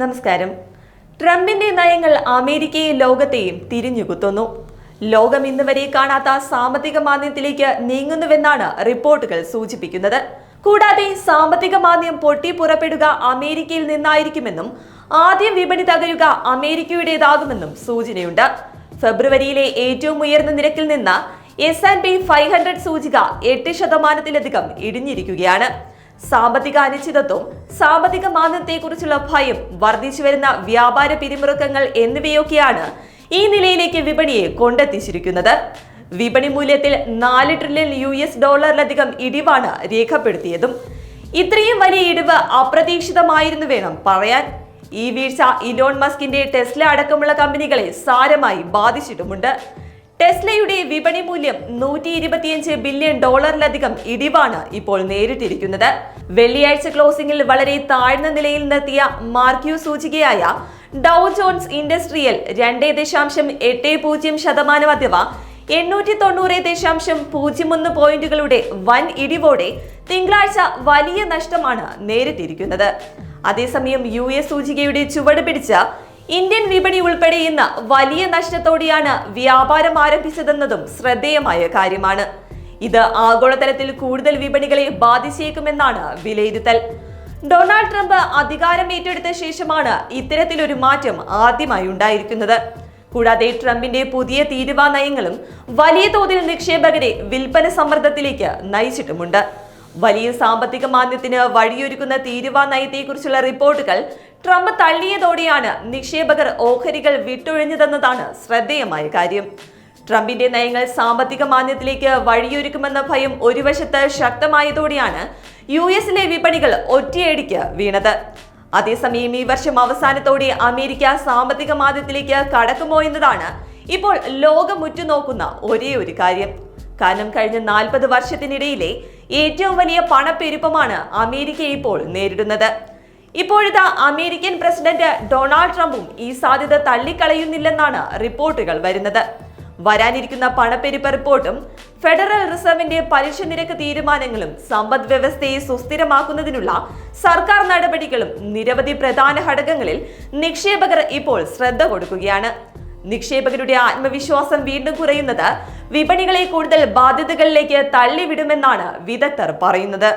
നമസ്കാരം. ട്രംപിന്റെ നയങ്ങൾ അമേരിക്കയെ ലോകത്തെയും തിരിഞ്ഞുകുത്തുന്നു. ലോകം ഇന്ന് വരെ കാണാത്ത സാമ്പത്തിക മാന്ദ്യത്തിലേക്ക് നീങ്ങുന്നുവെന്നാണ് റിപ്പോർട്ടുകൾ സൂചിപ്പിക്കുന്നത്. കൂടാതെ സാമ്പത്തിക മാന്ദ്യം പൊട്ടിപ്പുറപ്പെടുക അമേരിക്കയിൽ നിന്നായിരിക്കുമെന്നും ആദ്യം വിപണി തകരുക അമേരിക്കയുടേതാകുമെന്നും സൂചനയുണ്ട്. ഫെബ്രുവരിയിലെ ഏറ്റവും ഉയർന്ന നിരക്കിൽ നിന്ന് S and P five hundred സൂചിക എട്ട് ശതമാനത്തിലധികം ഇടിഞ്ഞിരിക്കുകയാണ്. സാമ്പത്തിക അനിശ്ചിതത്വം സാമ്പത്തിക മാന്ദ്യത്തെക്കുറിച്ചുള്ള ഭയം വർദ്ധിച്ചു വരുന്ന വ്യാപാര പിരിമുറുക്കങ്ങൾ എന്നിവയൊക്കെയാണ് ഈ നിലയിലേക്ക് വിപണിയെ കൊണ്ടെത്തിച്ചിരിക്കുന്നത്. വിപണി മൂല്യത്തിൽ നാല് ട്രില്യൺ യു എസ് ഡോളറിലധികം ഇടിവാണ് രേഖപ്പെടുത്തിയതും. ഇത്രയും വലിയ ഇടിവ് അപ്രതീക്ഷിതമായിരുന്നു വേണം പറയാൻ. ഈ വീഴ്ച ഇലോൺ മസ്കിന്റെ ടെസ്ല അടക്കമുള്ള കമ്പനികളെ സാരമായി ബാധിച്ചിട്ടുമുണ്ട്. ടെസ്ലയുടെ വിപണി മൂല്യം നൂറ്റി ഇരുപത്തിയഞ്ച് ബില്യൺ ഡോളറിലധികം ഇടിവാണ് ഇപ്പോൾ നേരിട്ടിരിക്കുന്നത്. വെള്ളിയാഴ്ച ക്ലോസിംഗിൽ വളരെ താഴ്ന്ന നിലയിൽ നിർത്തിയ മാർക്യു സൂചികയായ ഡൗ ജോൺസ് ഇൻഡസ്ട്രിയൽ രണ്ട് ദശാംശം എട്ട് പൂജ്യം ശതമാനം അഥവാ എണ്ണൂറ്റി തൊണ്ണൂറ് ദശാംശം പൂജ്യം ഒന്ന് പോയിന്റുകളുടെ വൻ ഇടിവോടെ തിങ്കളാഴ്ച വലിയ നഷ്ടമാണ് നേരിട്ടിരിക്കുന്നത്. അതേസമയം യു എസ് സൂചികയുടെ ചുവട് പിടിച്ച ഇന്ത്യൻ വിപണി ഉൾപ്പെടെ ഇന്ന് വലിയ നഷ്ടത്തോടെയാണ് വ്യാപാരം ആരംഭിച്ചതെന്നതും ശ്രദ്ധേയമായ കാര്യമാണ്. ഇത് ആഗോളതലത്തിൽ കൂടുതൽ വിപണികളെ ബാധിച്ചേക്കുമെന്നാണ് വിലയിരുത്തൽ. ഡൊണാൾഡ് ട്രംപ് അധികാരം ഏറ്റെടുത്ത ശേഷമാണ് ഇത്തരത്തിലൊരു മാറ്റം ആദ്യമായി ഉണ്ടായിരിക്കുന്നത്. കൂടാതെ ട്രംപിന്റെ പുതിയ തീരുവ നയങ്ങളും വലിയ തോതിൽ നിക്ഷേപകരെ വിൽപ്പന സമ്മർദ്ദത്തിലേക്ക് നയിച്ചിട്ടുമുണ്ട്. വലിയ സാമ്പത്തിക മാന്ദ്യത്തിന് വഴിയൊരുക്കുന്ന തീരുവ നയത്തെക്കുറിച്ചുള്ള റിപ്പോർട്ടുകൾ ട്രംപ് തള്ളിയതോടെയാണ് നിക്ഷേപകർ ഓഹരികൾ വിട്ടൊഴിഞ്ഞതെന്നതാണ് ശ്രദ്ധേയമായ കാര്യം. ട്രംപിന്റെ നയങ്ങൾ സാമ്പത്തിക മാന്ദ്യത്തിലേക്ക് വഴിയൊരുക്കുമെന്ന ഭയം ഒരു വശത്ത് ശക്തമായതോടെയാണ് യു എസിലെ വിപണികൾ ഒറ്റയടിക്ക് വീണത്. അതേസമയം ഈ വർഷം അവസാനത്തോടെ അമേരിക്ക സാമ്പത്തിക മാന്ദ്യത്തിലേക്ക് കടക്കുമോ എന്നതാണ് ഇപ്പോൾ ലോകം ഉറ്റുനോക്കുന്ന ഒരേ ഒരു കാര്യം. കാരണം കഴിഞ്ഞ നാൽപ്പത് വർഷത്തിനിടയിലെ ഏറ്റവും വലിയ പണപ്പെരുപ്പമാണ് അമേരിക്ക ഇപ്പോൾ നേരിടുന്നത്. ഇപ്പോഴത്തെ അമേരിക്കൻ പ്രസിഡന്റ് ഡൊണാൾഡ് ട്രംപും ഈ സാധ്യത തള്ളിക്കളയുന്നില്ലെന്നാണ് റിപ്പോർട്ടുകൾ വരുന്നത്. വരാനിരിക്കുന്ന പണപ്പെരുപ്പ റിപ്പോർട്ടും ഫെഡറൽ റിസർവിന്റെ പലിശ നിരക്ക് തീരുമാനങ്ങളും സമ്പദ് വ്യവസ്ഥയെ സുസ്ഥിരമാക്കുന്നതിനുള്ള സർക്കാർ നടപടികളും നിരവധി പ്രധാന ഘടകങ്ങളിൽ നിക്ഷേപകർ ഇപ്പോൾ ശ്രദ്ധ കൊടുക്കുകയാണ്. നിക്ഷേപകരുടെ ആത്മവിശ്വാസം വീണ്ടും കുറയുന്നത് വിപണികളെ കൂടുതൽ ബാധ്യതകളിലേക്ക് തള്ളിവിടുമെന്നാണ് വിദഗ്ധർ പറയുന്നത്.